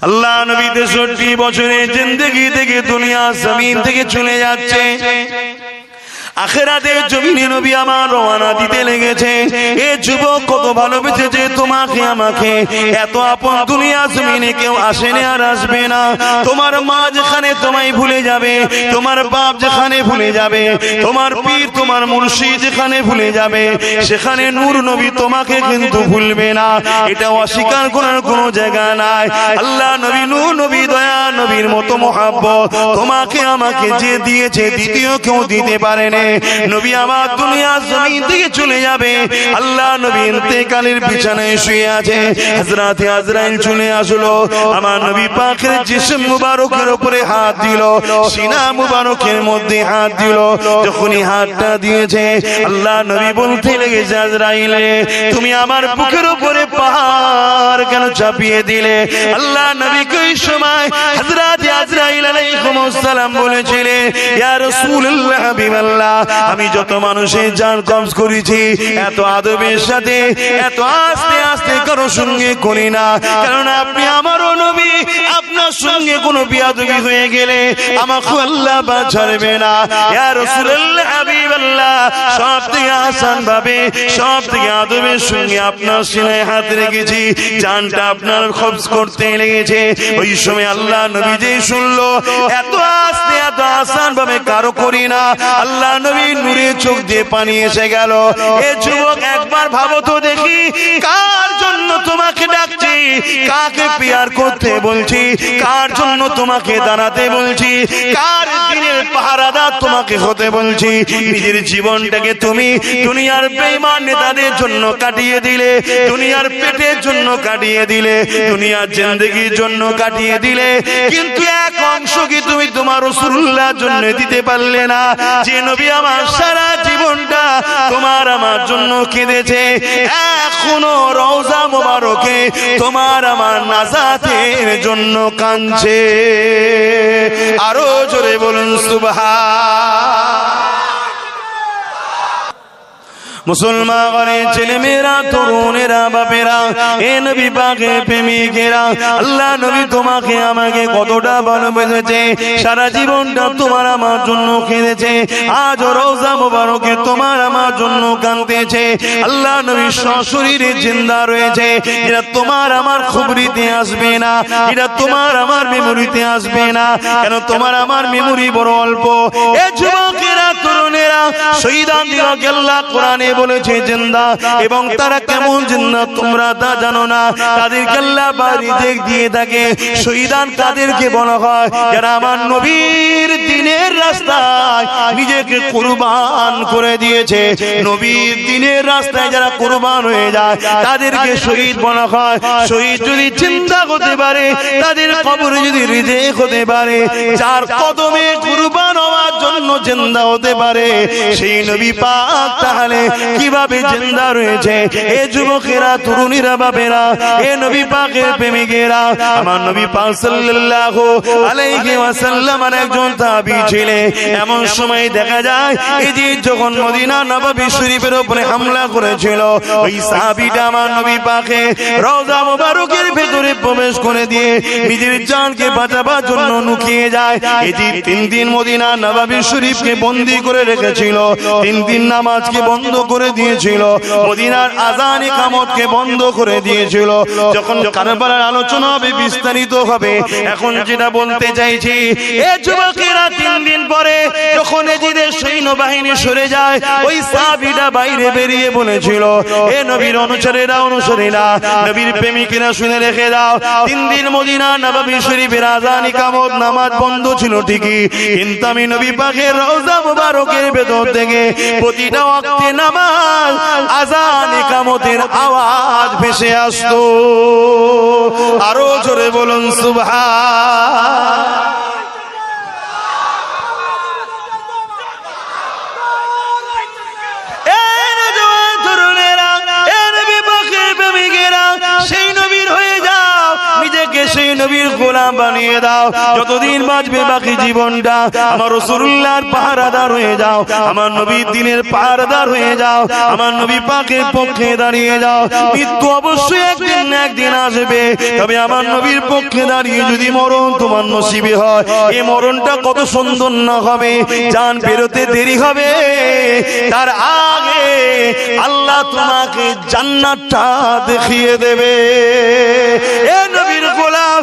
আল্লাহ নবী তেষট্টি বছরে জিন্দগি থেকে দুনিয়া জমিন থেকে চলে যাচ্ছে। আখেরাতে জমিনে নবী আমার রওনা দিতে লেগেছে। এ যুবক কত ভালোবেসেছে তোমাকে, আমাকে। এত আপন দুনিয়া জমিনে কেউ আসেনি আর আসবে না। তোমার মা যেখানে তোমায় ভুলে যাবে, তোমার বাপ যেখানে ভুলে যাবে, তোমার পীর, তোমার মুর্শিদ যেখানে ভুলে যাবে, সেখানে নূর নবী তোমাকে কিন্তু ভুলবে না। এটা অস্বীকার করার কোনো জায়গা নাই। আল্লাহ নবী, নূর নবী, দয়া নবীর মতো মহাব্বত। তোমাকে আমাকে যে দিয়েছে, দ্বিতীয় কেউ দিতে পারেনি। নবী আমার দুনিয়া জমিন থেকে চলে যাবে। আল্লাহ নবী ইন্তেকালের বিছানায় শুয়ে আছে। হযরতে আজরাইল চলে আসলো। আমার নবী পাকের জিসম মুবারকের উপরে হাত দিল। সিনা মুবারকের মধ্যে হাত দিল। যখনই হাতটা দিয়েছে, আল্লাহ নবী বলতে লেগেছে, আজরাইল, তুমি আমার বুকের উপরে পাহাড় কেন চাপিয়ে দিলে? আল্লাহ নবী কই সময় হযরত আমি যত মানুষের জান কবজ করেছি, এত আদবের সাথে, এত আস্তে আস্তে কারও সঙ্গে করি না। কারণ আপনি আমারও নবী, আপনার সঙ্গে কোনো বিয়াদবি হয়ে গেলে আমাকে আল্লাহ বা ছাড়বে না। সঙ্গে আপনার সিনায় হাত রেখেছি, জানটা আপনার লেগেছে। ওই সময় আল্লাহ শুনলো, এত আস্তে, এত আসান ভাবে কারও করি না। আল্লাহ নবী নূরে চোখ দিয়ে পানি এসে গেল। এ যুবক, একবার ভাবো তো দেখি, কার জন্য তোমাকে ডাকছি? কাকে পিয়ার করতে বলছি? কার জন্য তোমাকে দাঁড়াতে বলছি? কার দিনের পাহারাদার তোমাকে হতে বলছি? নিজের জীবনটাকে তুমি দুনিয়ার বেঈমান নেতাদের জন্য কাটিয়ে দিলে, দুনিয়ার পেটের জন্য কাটিয়ে দিলে, দুনিয়ার জিন্দগির জন্য কাটিয়ে দিলে। কিন্তু এক অংশ কি তুমি তোমার রসুল্লাহর জন্য দিতে পারলে না? যে নবী আমার সারা জীবনটা তোমার আমার জন্য কেঁদেছে। এখনও রওজা মোবারকে তোমার আমার নাজাতের জন্য কাঁদছে। আরও জোরে বলুন, সুবহান। মুসলমানের ছেলে মেয়েরা তরুণেরা, বাপেরা, এ নবী পাকে প্রেমিকেরা, আল্লাহ নবী তোমাকে আমাকে কতটা ভালোবেসেছে, সারা জীবনটা তোমার আমার জন্য কেঁদেছে, আজ রোজা মোবারকে তোমার আমার জন্য কাঁদতেছে, আল্লাহ নবী সশরীরে জিন্দা রয়েছে এটা তোমার আমার খবরিতে আসবে না এটা তোমার আমার মেমোরিতে আসবে না, কেন তোমার আমার মেমোরি বড় অল্প, এ যুবকেরা তরুণেরা শহীদান দিলকে আল্লাহ কোরআনে বলেছে, জিন্দা এবং তারা কেমন জিন্দা তোমরা তা জানো না। তাদেরকে আল্লাহ বাড়ি দেখ দিয়ে থাকে। শহীদান তাদেরকে বলা হয়, যারা আমার নবীর দিনের রাস্তায় নিজেকে কুরবান করে দিয়েছে, নবীর দিনের রাস্তায় যারা কুরবান হয়ে যায়, তাদেরকে শহীদ বলা হয়। শহীদ যদি চিন্তা হতে পারে, তাদের কবরে যদি হৃদয় হতে পারে, যার কদমে কুরবান হওয়ার জন্য জিন্দা হতে পারে সেই নবী পাক তাহলে কীভাবে জিন্দা রয়েছে? এ যুবকেরা, তরুণীরা বাবেরা এ নবী পাকের প্রেমিকেরা, আমার নবী পাক সাল্লাল্লাহু আলাইহি ওয়াসাল্লাম আর একজন তাবি ছিলেন এমন সময় দেখা যায় এই যে যখন মদিনা নববী শরীফের উপরে হামলা করেছিল, ওই সাহাবীটা আমার নবী পাকে রওজা মোবারকের ভেতরে প্রবেশ করে দিয়ে নিজের জানকে বাঁচাবার জন্য লুকিয়ে যায়। এটি তিন দিন মদিনা নবাবী শরীফকে বন্দি করে রেখেছিল, তিন দিন নামাজকে বন্ধ করে দিয়েছিল, মদিনার আজান কামতকে বন্ধ করে দিয়েছিল। যখন কারবালার আলোচনা হবে, বিস্তারিত হবে, এখন যেটা বলতে চাইছি, এ যুবকেরা তিন দিন পরে যখন এজিদের সৈন্যবাহিনী সরে যায়, ওই সাহাবীটা বাইরে বেরিয়ে বলেছিল, এ নবীর অনুসারীরা অনুসারীরা নবীর প্রেমিকেরা শুনে রেখে দাও। তিন দিন মদিনা নবাবী শরীফের আজান কামত নামাজ বন্ধ ছিল ঠিকই, কিন্তু আমি নবী পাকের রওজা মুবারকের ভেতর থেকে প্রতিটা আওয়াজ ভেসে আসতো আরও জোরে বলুন সুবহান। নবী প্রেমিকেরা, সেই নবীর গোলাম বানিয়ে দাও। যতদিন বাঁচবে বাকি জীবনটা আমার রসুল্লাহর পাহারাদার হয়ে যাও। আমার নবীর দিনের পাহারাদার হয়ে যাও। আমার নবী পাকের পক্ষে দাঁড়িয়ে যাও। মৃত্যু অবশ্যই একদিন একদিন আসবে। তবে আমার নবীর পক্ষে দাঁড়িয়ে যদি মরণ তোমার নসিবে হয় এই মরণটা কত সুন্দর না হবে? জান বেরোতে দেরি হবে। তার আগে আল্লাহ তোমাকে জান্নাতটা দেখিয়ে দেবে। এ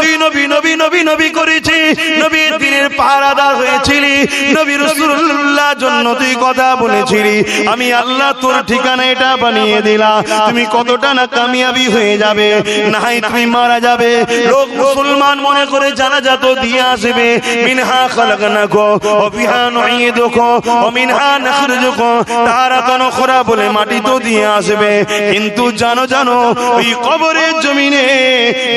নবী আমি আল্লাহ তোর ঠিকানা এটা বানিয়ে দিলাম। তুমি কতটা না কামিয়াবি হয়ে যাবে তুমি মারা যাবে। লোক মুসলমান মনে করে জানা যাত দিয়ে আসবে। মিনহা নাখরুজুকো। তারাতান খরা বলে মাটি তো দিয়ে আসবে। কিন্তু জানো জানো, ওই কবরের জমিনে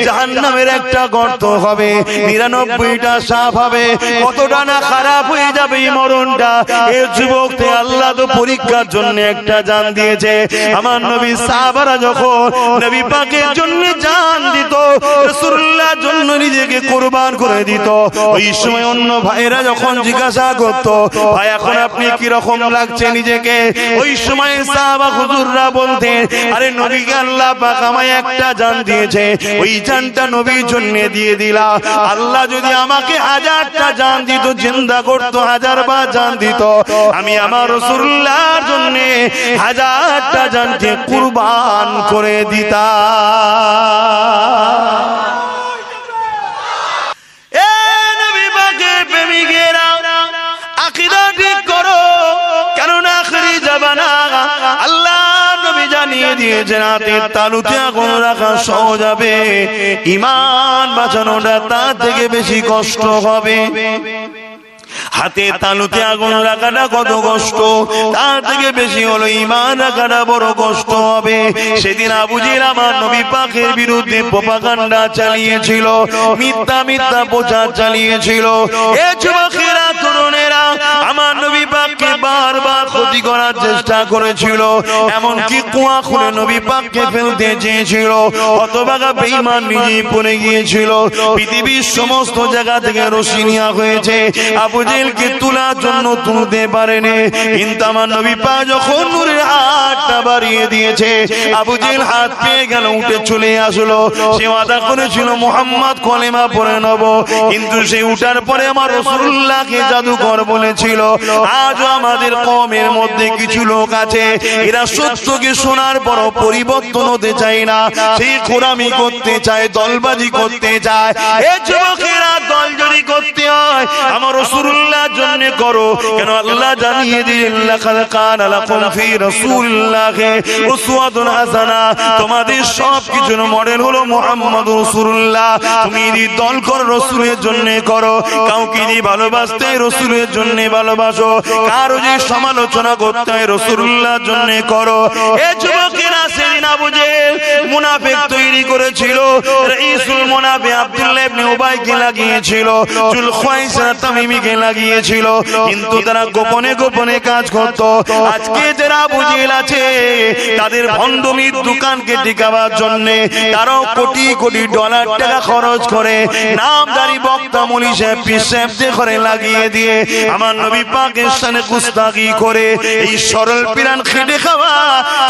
জাহান্নামের একটা গর্ত হবে, নিরানব্বইটা সাপ হবে। কতটা না খারাপ হয়ে যাবে এই মরণটা? এ যুবককে আল্লাহ তো পরীক্ষার জন্য একটা জান দিয়েছে। আমার নবী সাহাবারা যখন নবী পাকের জন্য জান দিত, রাসূলুল্লাহর জন্য নিজেকে কুরবান করে দিত। ওই সময় অন্য ভাইরা যখন জিজ্ঞাসা করত, ভাই, এখন আপনি কি রকম লাগছে নিজেকে? ওই সময় সাহাবা হুজুররা বলতেন, আরে নবীকে আল্লাহ পাক আমায় একটা জান দিয়েছে। ওই জানটা নবীর জন্য দিয়ে দিলা আল্লাহ যদি আমাকে হাজারটা জান দিত, জিন্দা করতো হাজার বা জান দিত, আমি আমার রসুল্লার জন্য হাজারটা জানকে কুরবান করে দিতাম। দিয়েছেন হাতের তালুতে আগুন রাখা সহজ হবে। ইমান বাঁচানোটা তার থেকে বেশি কষ্ট হবে। হাতে তালুতে আগুন রাখাটা কত কষ্ট। তার থেকে বেশি হলো ইমান রাখাটা বড় কষ্ট হবে। সেদিন আবুজির আমার নবী পাকের বিরুদ্ধে প্রপাগান্ডা চালিয়েছিল, মিথ্যা মিথ্যা প্রচার চালিয়েছিল। এ আমার নবী পাককে বারবার ক্ষতি করার চেষ্টা করেছিল। এমনকি কুয়া খুলে নবী ফেলতে চেয়েছিল। নিজেই পড়ে গিয়েছিল। পৃথিবীর সমস্ত জায়গা থেকে রশি নেওয়া হয়েছে। আবু জেলকে তোলার জন্য তুলতে পারেনি। কিন্তু আমার নবী পা যখন নূরের হাতটা বাড়িয়ে দিয়েছে, আবু জেল হাত পেয়ে গেল, উঠে চলে আসলো। সে ওয়াদা করেছিল, মোহাম্মদ কলেমা পড়ে নেব। কিন্তু সে উঠার পরে আমার রসুল্লাহকে জাদুকর বলেছিল, আজও আমাদের কমের মধ্যে কিছু লোক আছে, এরা সত্যকে শোনার পর পরিবর্তন হতে চায় না। সেই খোরামি করতে চায়, দলবাজি করতে চায়। এ যুবকেরা দল যদি করতে হয়। আমার রসুল্লাহর জন্য করো। কেন আল্লাহ জানিয়ে দিলেন, লাকাদ কানা লাকুম ফি রাসূলিল্লাহি উসওয়াতুন হাসানা। তোমাদের সব কিছুর মডেল হলো মুহাম্মদ রাসূলুল্লাহ। তুমি যদি দল করো রসুলের জন্য করো, কাউকে যদি ভালোবাসতে রসুলের জন্য ভালোবাসো, কারও যে সমালোচনা করতে হয় রসুল্লাহর জন্য করো, এ যুবকেরা সেদিন আবু জেহেল মুনাফিক তৈরি করেছিল। রাইসুল মুনাফি আব্দুল্লাহ ইবনে উবাইকে লাগিয়েছিল জুল খুয়াইসা তামিমিকে লাগিয়েছিল কিন্তু তারা গোপনে গোপনে কাজ করত। আজকে যারা বুঝিল আছে তাদের ভণ্ডমির দোকানকে টিকাবার জন্য তারাও কোটি কোটি ডলার টাকা খরচ করে নামদারি বক্তা মলি সাহেব পীর সাহেবদের ঘরে লাগিয়ে দিয়ে আমার নবী পাকিস্তানে কুস্তাগি করে এই সরল পিরান খেটে খাওয়া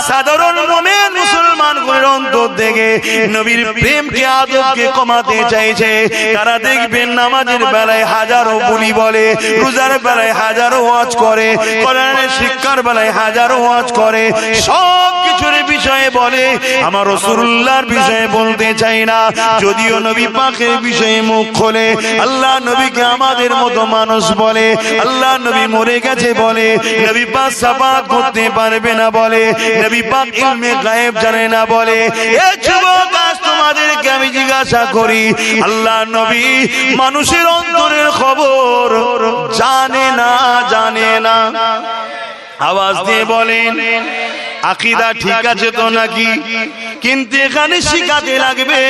সাধারণ মোমেন মুসলমানগুলোর অন্তর থেকে নবীর প্রেমকে আদবকে কমাতে চাইছে। তারা দেখবেন নামাজের বেলায় হাজারো বলি বলে রোজার বেলায় হাজারো ওয়াজ করে, কোরআনের শিক্ষার বেলায় হাজারো ওয়াজ করে সব কিছুর বিষয়ে বলে, আমার রসুল্লাহর বিষয়ে বলতে চাই না। যদিও নবী পাকের বিষয়ে মুখ খোলে, আল্লাহ নবীকে আমাদের মতো মানুষ বলে, আল্লাহ নবী মরে গেছে বলে, নবী পাক সাফাত করতে পারবে না বলে, নবী পাক ইলমে গায়েব জানে না বলে, এ যুবক, আজ তোমাদেরকে আমি জিজ্ঞাসা করি, আল্লাহ নবী মানুষের অন্তরের খবর জানে না জানে না। আওয়াজ দিয়ে বলেন আকিদা ঠিক আছে তো নাকি? কিন্তু এখানে শিখাতে লাগবে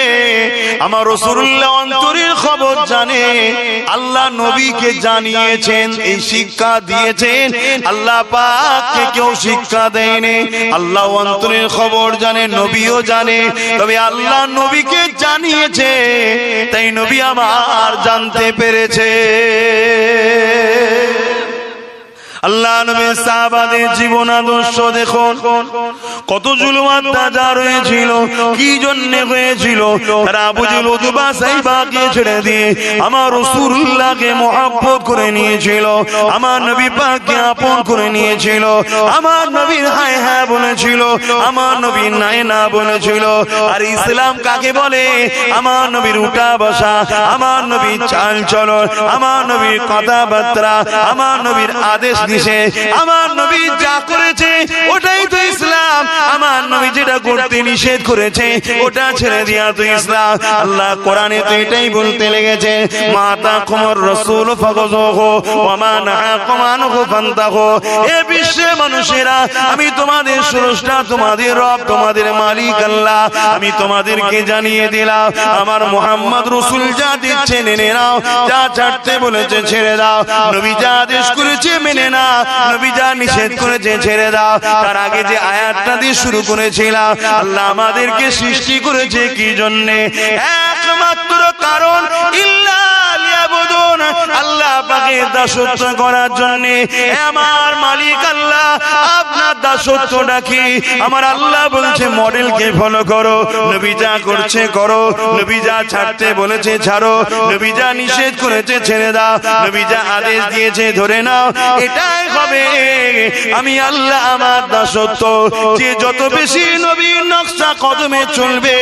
আমার রসুল্লাহ অন্তরের খবর জানে। আল্লাহ নবীকে জানিয়েছেন এই শিক্ষা দিয়েছেন। আল্লাহ পাককে কেউ শিক্ষা দেয়নি। আল্লাহ অন্তরের খবর জানে নবীও জানে। তবে আল্লাহ নবীকে জানিয়েছে তাই নবী আমার জানতে পেরেছে। আল্লাহ নবী সাহাবাদের জীবন আদর্শ দেখুন। কত জুলুম অত্যাচার হয়েছিল, কি জন্য হয়েছিল? তারা আবু জেল উদবা সাইবাকে ছেড়ে দিয়ে আমার রাসূলুল্লাহকে মহব্বত করে নিয়েছিল, আমার নবী পাককে আপন করে নিয়েছিল, আমার নবীর হায় হ্যাঁ বলেছিল, আমার নবীর নাই না বলেছিল। আর ইসলাম কাকে বলে? আমার নবীর উঠা বসা, আমার নবীর চাল চলন, আমার নবীর কথাবার্তা, আমার নবীর আদেশ দিছে। আমার নবী যা করেছে, ওটাই তো ইসলাম। আমার নবী যেটা করতে নিষেধ করেছে, ওটা ছেড়ে দিয়া তো ইসলাম। আল্লাহ কোরআনে তো এটাই বলতে লেগেছে, মাতা কুমার রসুল ফগজহ ফান্তাহ এ বিশ্বে মানুষেরা, আমি তোমাদের তোমাদের রব, তোমাদের মালিক আল্লাহ। আমি তোমাদেরকে জানিয়ে দিলাম, আমার মোহাম্মদ রসুল যা দিচ্ছে, মেনে নাও। যা ছাড়তে বলেছে, ছেড়ে দাও। নবী যা আদেশ করেছে, মেনে না নিষেধ করেছে তার আগে যে দিয়ে শুরু আমাদেরকে সৃষ্টি করেছে কি জন্যে? একমাত্র কারণ, ইল্লা পাকের দাসত্ব করার জন্য। আমার মালিক আল্লাহ, আপনার দাসত্ব আমার আল্লাহ বলছে ফলো করো করছে করো ছাড়তে বলেছে ছাড়ো নিষেধ করেছে ছেড়ে দাও আদেশ দিয়েছে ধরে নাও, এটাই হবে। আমি আল্লাহ আমার দাসত্ব, যে যত বেশি নকশা কদমে চলবে,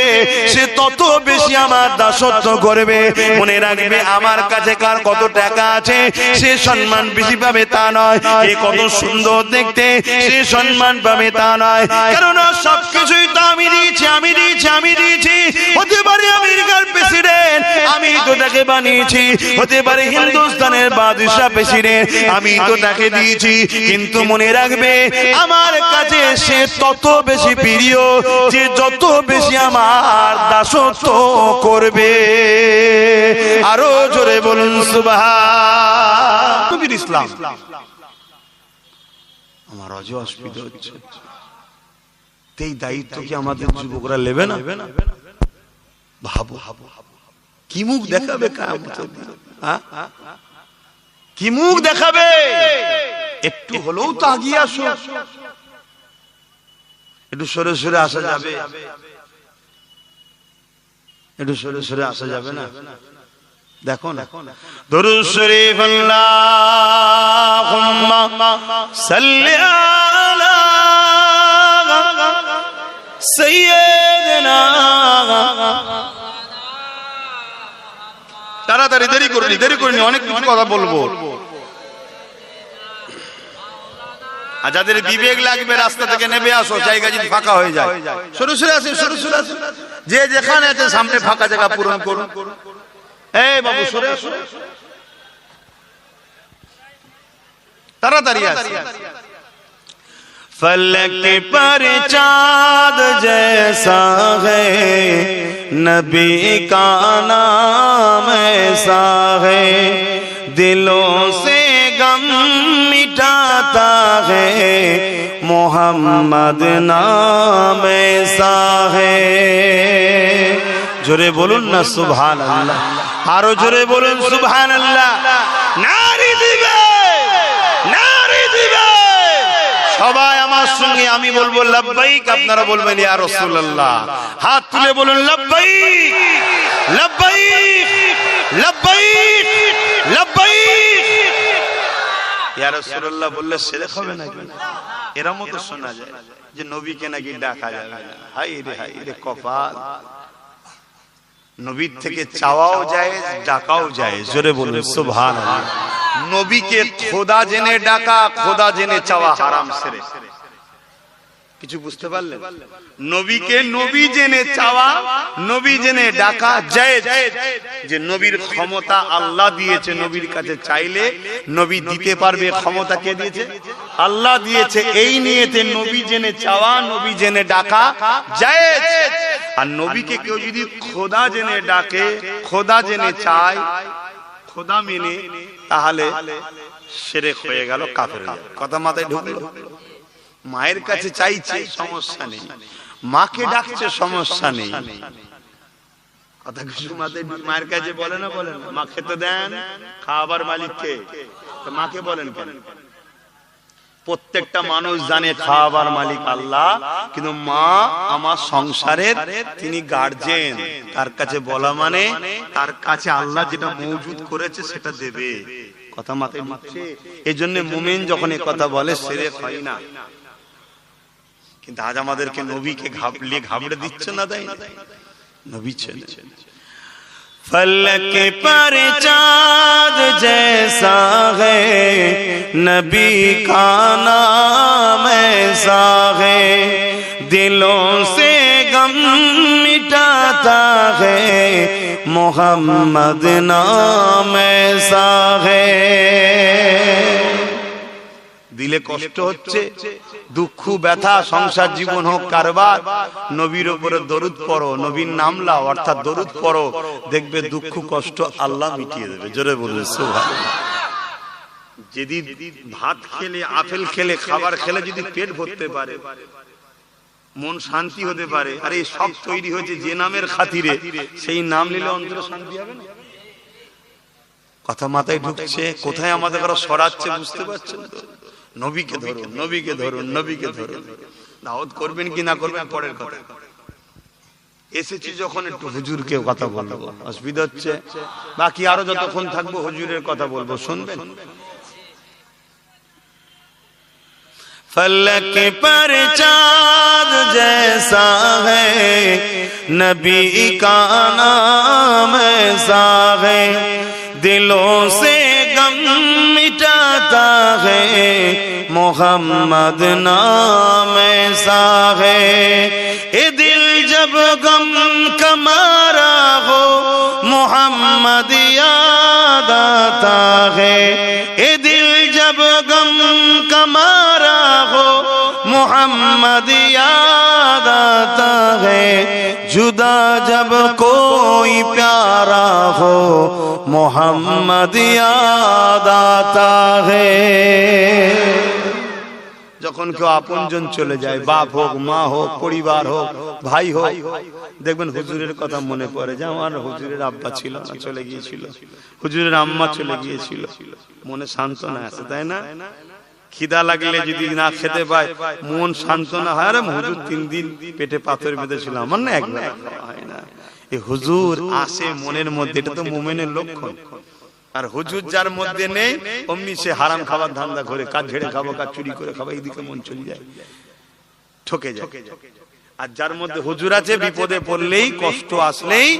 সে তত বেশি আমার দাসত্ব করবে। মনে রাখবে, আমার কাছে কার কত টাকা আছে? সে সম্মান বেশি পাবে তা নয়। এ কত সুন্দর দেখতে সে সম্মান পাবে তা নয়। কারণ সব কিছুই তো আমি দিয়েছি আমি দিয়েছি আমি দিয়েছি। হতে পারে আমেরিকার প্রেসিডেন্ট আমি বানিয়েছি হতে পারে হিন্দুস্তানের বাদশাহ আমি তো তাকে দিয়েছি কিন্তু মনে রাখবে আমার কাছে সে তত বেশি প্রিয় যে যত বেশি আমার দাসত্ব করবে। আরও জোরে বলুন সুবাহ ইসলাম। আমার অজ অসুবিধা হচ্ছে। এই দায়িত্ব কি আমাদের যুবকরা নেবে না? ভাবো। কি মুখ দেখাবে দিন? হ্যাঁ? কি মুখ দেখাবে? একটু হলেও তো আগিয়ে আসো। একটু সরে সরে আসা যাবে। একটু সরে সরে আসা যাবে না? দেখো না। দরুদ শরীফ সাইয়্যিদিনা তাড়াতাড়ি দেরি করিনি দেরি করিনি অনেক কিছু কথা বলব। আর যাদের বিবেক লাগবে, রাস্তা থেকে নেবে আসো, জায়গা যদি ফাঁকা হয়ে যায়। সরু সরে আসে সরু সরে আসে যে যেখানে আছে সামনে ফাঁকা জায়গা পূরণ করুন। এই বাবু, সরে আসো তাড়াতাড়ি আসে फलक पर चांद जैसा है नबी का नाम ऐसा है दिलों से गम मिटाता है मोहम्मद नाम ऐसा है জোরে বলুন না সুবহান আল্লাহ আরো জোরে বলুন সুবহান আল্লাহ নারী দিবে নারী দিবে সবাই আমার সঙ্গে আমি বলব লাব্বাইক আপনারা বলবেন ইয়া রাসূলুল্লাহ হাত তুলে বলুন লাব্বাইক লাব্বাইক লাব্বাইক লাব্বাইক ইয়া রাসূলুল্লাহ বললে সেরে হবে নাকি? এরা মতো শোনা যায় যে নবীকে নাকি ডাকা যাবে না হাই রে হাই রে কপাল। নবীর থেকে চাওয়াও যায় ডাকাও যায়। জোরে বলুন সুবহানাল্লাহ। নবীকে খোদা জেনে ডাকা খোদা জেনে চাওয়া হারাম সেরে কিছু বুঝতে পারলেন? নবীকে নবী জেনে চাওয়া নবী জেনে ডাকা যায় যে নবীর ক্ষমতা আল্লাহ দিয়েছে নবীর কাছে চাইলে নবী দিতে পারবে ক্ষমতা কে দিয়েছে? আল্লাহ দিয়েছে এই নিয়েতে নবী জেনে চাওয়া নবী জেনে ডাকা যায় আর নবীকে কেউ যদি খোদা জেনে ডাকে খোদা জেনে চায় খোদা মেনে তাহলে সেরেক হয়ে গেল কাফের কথা মাথায় ঢুকলো? মায়ের কাছে চাইছে সমস্যা নেই। মাকে ডাকছে সমস্যা নেই। কথা কিছু মায়ের কাছে বলে না বলে না। মা খেতে দেন খাবার মালিককে। মাকে বলেন কেন? প্রত্যেকটা মানুষ জানে খাওয়াবার মালিক আল্লাহ কিন্তু মা আমার সংসারের তিনি গার্জেন তার কাছে বলা মানে তার কাছে আল্লাহ যেটা মজুদ করেছে সেটা দেবে। কথা মাথায় এই জন্য মুমিন যখন কথা বলে সেরে হয় না। কিন্তু আজ আমাদেরকে নবীকে ঘাবড়িয়ে ঘাবড়ে দিচ্ছেন না তাই নবী ছেলে فلک پر چاند جیسا ہے، نبی کا نام ایسا ہے۔ دلوں سے غم مٹاتا ہے، محمد نام ایسا ہے۔ দিলে কষ্ট হচ্ছে দুঃখ ব্যথা সংসার জীবন হোক কারবার নবীর উপরে দরুদ পড়ো নবীর নাম লাও অর্থাৎ দরুদ পড়ো দেখবে দুঃখ কষ্ট আল্লাহ মিটিয়ে দেবে জোরে বলবে যদি ভাত খেলে আপেল খেলে খাবার খেলে যদি পেট ভরতে পারে মন শান্তি হতে পারে আরে এই সব তৈরি হয়েছে যে নামের খাতিরে সেই নাম নিলে অন্তর শান্তি হবে না? কথা মাথায় ঢুকছে কোথায় আমাদের কারও সরাচ্ছে বুঝতে পারছেন তো? নবীকে ধরুন নবীকে ধরুন নবীকে ধরুন দাওয়াত করবেন কি না করবেন পরের কথা। এসেছি যখন একটু হুজুরকে কথা বলব অসুবিধা হচ্ছে। বাকি আরও যতক্ষণ থাকব হুজুরের কথা বলব শুনবেন? ফলক পর চাঁদ جیسا ہے নবী কা নাম ایسا ہے دلوں সে ہے محمد نام ایسا ہے یہ دل جب غم کمارا ہو محمد یاد آتا ہے یہ دل جب غم کمارا ہو محمد یاد आता है जुदा जब कोई प्यारा हो मोहम्मद याद आता है যখন কেউ আপনজন চলে যায় বাপ হোক মা হোক পরিবার হোক ভাই হোক দেখবেন হুজুরের কথা মনে পড়ে যে আমার হুজুরের আব্বা ছিল না চলে গিয়েছিল হুজুরের আম্মা চলে গিয়েছিল মনে সান্ত্বনা আছে তাই না খিদা লাগলে যদি না খেতে পায়, মন সান্ত্বনা হয়। আরে হুজুর, তিন দিন পেটে পাথর বেঁধেছিল আমার না একবার হয় না। এই হুজুর আসে মনের মধ্যে, এটা তো মোমেনের লক্ষণ। আর হুজুর যার মধ্যে নেই, অমনি সে হারাম খাবার ধান্দা করে কাজ ঝেড়ে খাব কাজ চুরি করে খাব, এইদিকে মন চলে যায়। ঠকে যায়। আর যার মধ্যে হুজুর আছে, বিপদে পড়লেই, কষ্ট আসলেই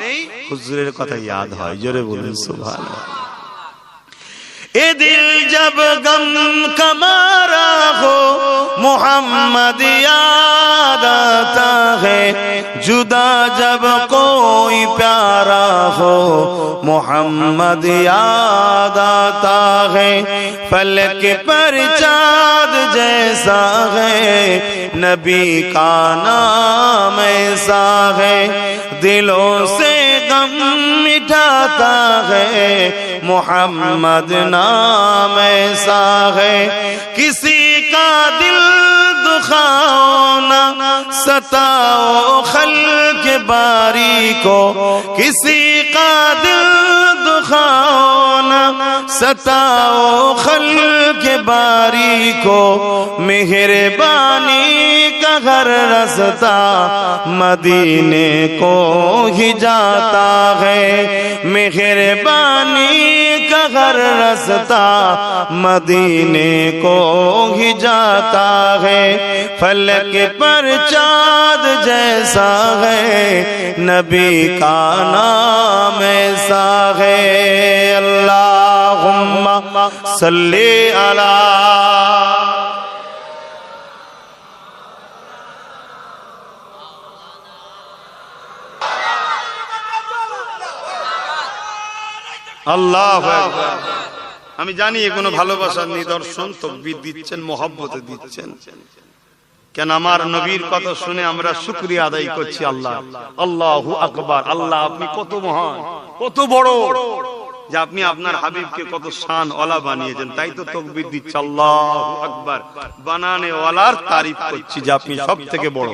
হুজুরের কথা ইয়াদ হয়। জোরে বলুন সুভান اے دل جب غم کمارا ہو، محمد یاد آتا ہے۔ جدا جب کوئی پیارا ہو، محمد یاد آتا ہے۔ فلک پر چاد جیسا ہے، نبی کا نام ایسا ہے۔ دلوں سے غم جاتا ہے۔ محمد نام ایسا ہے۔ کسی کا دل دخاؤنا ستاؤ خلق باری کو۔ کسی کا دل دخاؤنا ستاؤ خلق باری کو۔ مہربانی غر رستا مدینے کو ہی جاتا ہے۔ مہربانی کا غر رستا مدینے کو ہی جاتا ہے۔ فلک پر چاد جیسا ہے، نبی کا نام ایسا ہے۔ اللہم صلی اللہ আল্লাহ আমি জানি কোনো ভালোবাসার নিদর্শন, তকবির দিচ্ছেন, মহব্বতে দিচ্ছেন। কেন আমার নবীর কথা শুনে আমরা শুক্রিয়া আদায় করছি আল্লাহ। আল্লাহু আকবার। আল্লাহ, আপনি কত মহান, কত বড়। যে আপনি আপনার হাবিবকে কত শান ওলা বানিয়েছেন, তাই তো তকবির দিচ্ছে আল্লাহু আকবার। বানানে ওয়ালার তারিফ করছি যে আপনি সব থেকে বড়।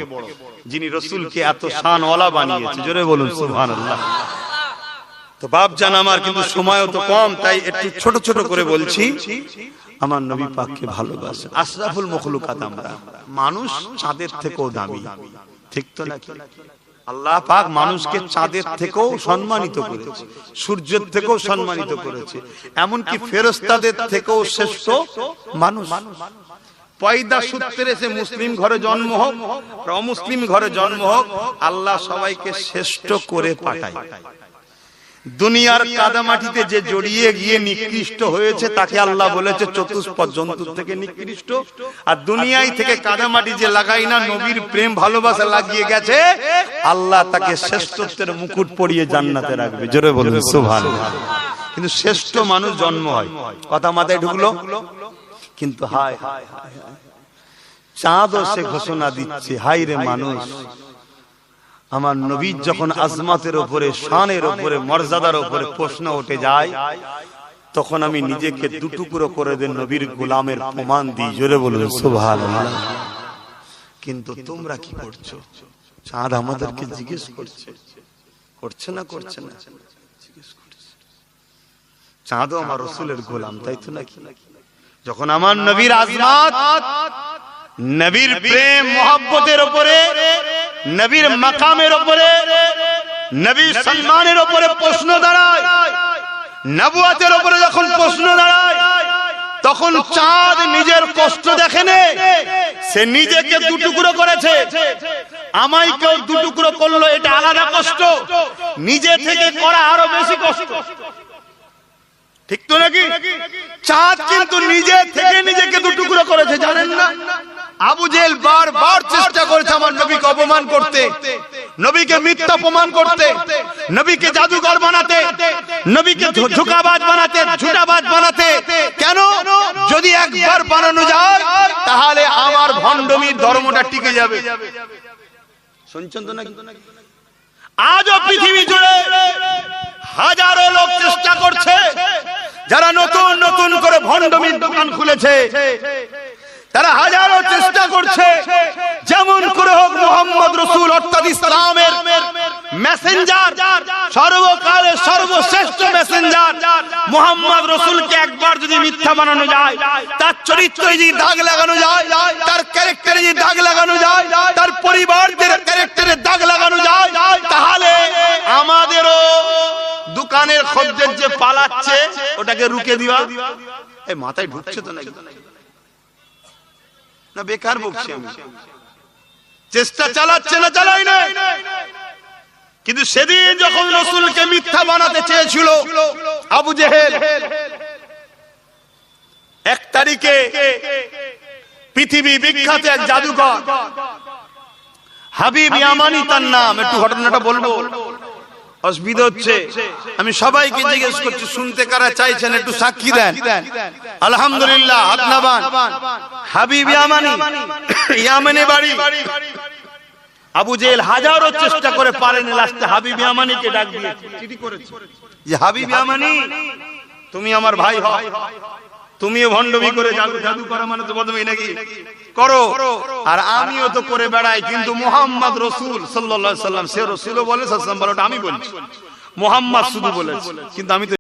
যিনি রসুলকে এত শান ওলা বানিয়েছে জোরে বলুন, সুবহানাল্লাহ। তো বাপ জান আমার কিন্তু সময়ও তো কম, তাই একটু ছোট ছোট করে বলছি। আমার নবী পাককে ভালোবাসে আশরাফুল মখলুকাত আমরা। মানুষ চাঁদের থেকেও দামি। ঠিক তো নাকি? আল্লাহ পাক মানুষকে চাঁদের থেকেও সম্মানিত করেছে। সূর্যের থেকেও সম্মানিত করেছে। এমনকি ফেরস্তাদের থেকেও শ্রেষ্ঠ মানুষ। পয়দা সূত্রে সে মুসলিম ঘরে জন্ম হোক, অমুসলিম ঘরে জন্ম হোক, আল্লাহ সবাইকে শ্রেষ্ঠ করে পাঠায়। দুনিয়ার কাদামাটিতে যে জড়িয়ে গিয়ে নিকৃষ্ট হয়েছে তাকে আল্লাহ বলেছে চতুষ্পদ জন্তুর থেকে নিকৃষ্ট। আর দুনিয়ায় থেকে কাদামাটি যে লাগাই না নবীর প্রেম ভালোবাসা লাগিয়ে গেছে আল্লাহ তাকে শ্রেষ্ঠত্বের মুকুট পরিয়ে জান্নাতে রাখবে। জোরে বলুন সুভান কিন্তু শ্রেষ্ঠ মানুষ জন্ম হয়। কথা মাথায় ঢুকলো? কিন্তু হায় হায় হায় হায়। চাঁদও সে ঘোষণা দিচ্ছে হাই রে মানুষ। আমার নবী যখন আজমাতের উপরে, শানের উপরে, মর্যাদার উপরে প্রশ্ন উঠে যায়, তখন আমি নিজেকে দুটুকরো করে দেন নবীর গোলামের প্রমাণ দিই, জোরে বলুন কিন্তু তোমরা কি করছ? চাঁদ আমাদেরকে জিজ্ঞেস করছে। করছে না করছে না। চাঁদও আমার রসুলের গোলাম, তাই তো নাকি? যখন আমার নবীর আজমাত নবীর প্রেম মোহাব্বতের উপরে নবীর মাকামের উপরে নবীর সম্মানের উপরে প্রশ্ন দাঁড়ায়। নবুয়াতের উপরে যখন প্রশ্ন দাঁড়ায় তখন চাঁদ নিজের কষ্ট দেখেনে সে নিজেকে দুটুকরো করেছে। আমায় কেউ দুটুকরো করল এটা আলাদা কষ্ট। নিজে থেকে করা আরও বেশি কষ্ট। ঠিক তো নাকি? চাঁদ কিন্তু নিজে থেকে নিজেকে দুটুকরো করেছে জানেন না? আবু জেল বারবার চেষ্টা করেছে আমার নবীকে অপমান করতে। নবীকে মিথ্যা প্রমাণ করতে। নবীকে জাদুঘর বানাতে। নবীকে ধোঁকাবাজ বানাতে, ঝুটাবাজ বানাতে। কেন? যদি একবার বানানো যায়, তাহলে আমার ভণ্ডমীর ধর্মটা টিকে যাবে। শুনছেন তো নাকি? আজও পৃথিবী জুড়ে হাজারো লোক চেষ্টা করছে, যারা নতুন নতুন করে ভণ্ডমির দোকান খুলেছে। তারা হাজারো চেষ্টা করছে। যেমন করে হোক মোহাম্মদ রসুল, অর্থাৎ ইসলামের মেসেঞ্জার সর্বকালের সর্বশ্রেষ্ঠ মেসেঞ্জার মোহাম্মদ রসুলকে একবার যদি মিথ্যা বানানো যায়, তার চরিত্রে যদি দাগ লাগানো যায়, তার ক্যারেক্টারে যদি দাগ লাগানো যায়, তার পরিবারদের ক্যারেক্টারে দাগ লাগানো যায়, তাহলে আমাদেরও দোকানের খদ্দের যে পালাচ্ছে, ওটাকে রুকে দিবা এই মাথায় ঢুকছে তো নাকি? না বেকার বকছি আমি। চেষ্টা চালাচ্ছে না চালাই না কিন্তু সেদিন যখন রসুলকে মিথ্যা বানাতে চেয়েছিল আবু জেহেল এক তারিখে পৃথিবী বিখ্যাত এক জাদুকর হাবিব ইয়ামানি তার নাম একটু ঘটনাটা বলব। অসুবিধা হচ্ছে। আমি সবাইকে জিজ্ঞেস করছি শুনতে কারা চাইছেন? একটু সাক্ষী দেন। আলহামদুলিল্লাহ হাতনাবান হাবিব ইয়ামানি ইয়ামানে বাড়ি। আবু জেল হাজারো চেষ্টা করে পারেন লাস্টে হাবিব ইয়ামানিকে ডাক দিয়ে। চিঠি করেছে। যে হাবিব ইয়ামানি তুমি আমার ভাই হও। তুমিও ভণ্ডবি করে জাদু জাদু করা মানে তো বদমি নাকি? করো। আর আমিও তো করে বেড়াই কিন্তু মোহাম্মদ রসুল সাল্লাল্লাহু সাল্লাম সে রসুলও বলে সাল্লাম বলে আমি বলছি। মোহাম্মদ শুধু বলেছে। কিন্তু আমি তো